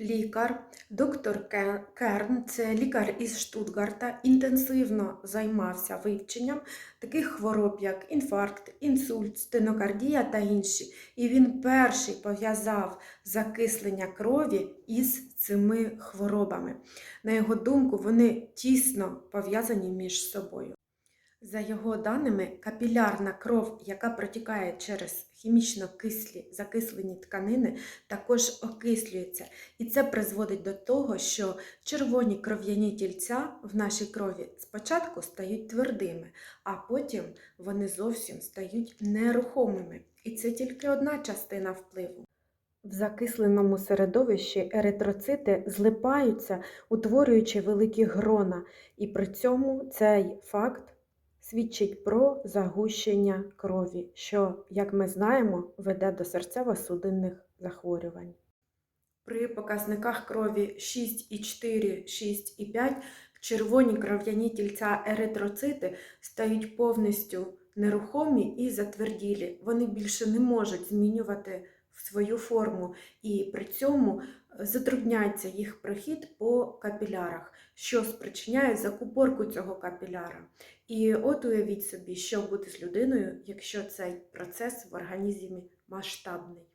Лікар, доктор Керн, це лікар із Штутгарта, інтенсивно займався вивченням таких хвороб, як інфаркт, інсульт, стенокардія та інші. І він перший пов'язав закислення крові із цими хворобами. На його думку, вони тісно пов'язані між собою. За його даними, капілярна кров, яка протікає через хімічно кислі закислені тканини, також окислюється. І це призводить до того, що червоні кров'яні тільця в нашій крові спочатку стають твердими, а потім вони зовсім стають нерухомими. І це тільки одна частина впливу. В закисленому середовищі еритроцити злипаються, утворюючи великі грона, і при цьому цей факт свідчить про загущення крові, що, як ми знаємо, веде до серцево-судинних захворювань. При показниках крові 6,4, 6,5 червоні кров'яні тільця еритроцити стають повністю нерухомі і затверділі. Вони більше не можуть змінювати свою форму, і при цьому затрудняється їх прохід по капілярах, що спричиняє закупорку цього капіляра. І от уявіть собі, що буде з людиною, якщо цей процес в організмі масштабний.